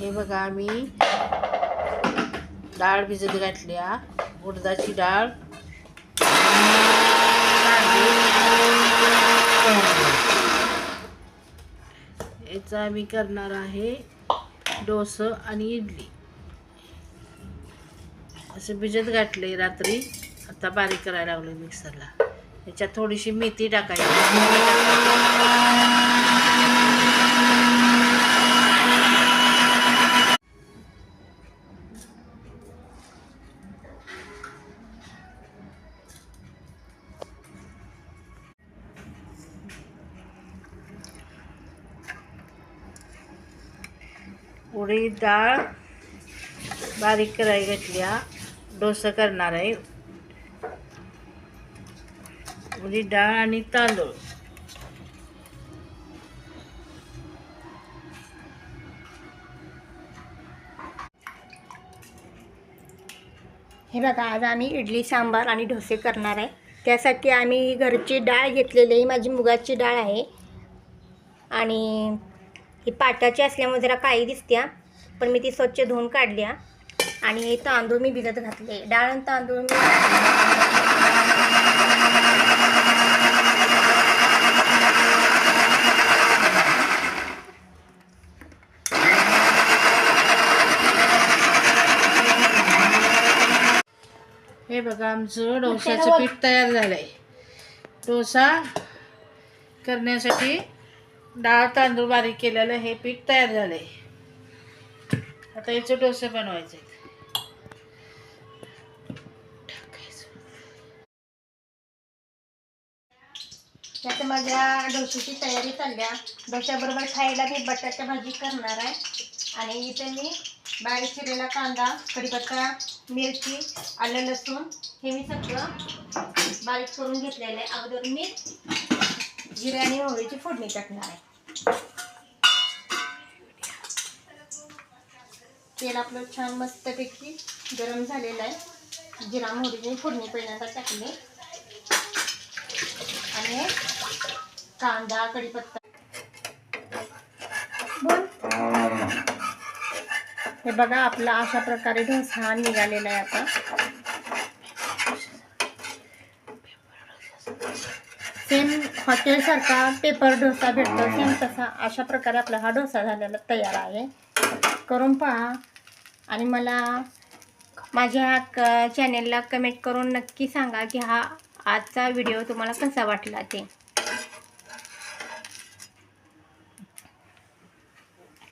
हे बघा आम्ही डाळ भिजत घातल्या. उडदाची डाळ. याचा आम्ही करणार आहे डोसं आणि इडली. असं भिजत घातले रात्री. आता बारीक करायला लागले मिक्सरला. याच्यात थोडीशी मेथी टाकायची. उडीद डाळ बारीक करायला घेतली डोसा करणार आहे. उडीद डाळ आणि तांदूळ. हे बघा आज आम्ही इडली सांबार आणि डोसे करणार आहे. त्यासाठी आम्ही घरची डाळ घेतलेली आहे. माझी मुगाची डाळ आहे. आणि ही पाटाची असल्यामुळे जरा काळी दिसत्या पण मी ती स्वच्छ धुवून काढल्या आणि हे तांदूळ मी भिजत घातले. डाळ आणि तांदूळ मी हे बघा आमचं डोसाचं पीठ तयार झालंय. डोसा करण्यासाठी डाळ तांदूळ बारीक केलेलं हे पीठ तयार झालंय. आता याचे डोसे बनवायचे त्यात माझ्या डोशाची तयारी चालल्या. डोश्याबरोबर खायला मी बटाटा भाजी करणार आहे. आणि इथे मी बारीक चिरलेला कांदा कढीपत्ता मिरची आलं लसूण हे मी सगळं बारीक करून घेतलेलं आहे. अगोदर मी जिरे आणि मोहरीची फोडणी टाकणार आहे. तेल आपलं छान मस्तपैकी गरम झालेलं आहे. जिरा मोहरीची फोडणी पहिल्यांदा टाकली. आणि कांदा कढीपत्ता. बोल. हे. बघा आपला अशा प्रकारे डोसा निघालेला आहे आता. सेम हॉटेलसारखा पेपर डोसा भेटतो सेम तसा. अशा प्रकारे आपला हा डोसा झालेला तयार आहे. करून पहा. आणि मला माझ्या क चॅनेलला कमेंट करून नक्की सांगा की हा आजचा व्हिडिओ तुम्हाला कसा वाटला ते.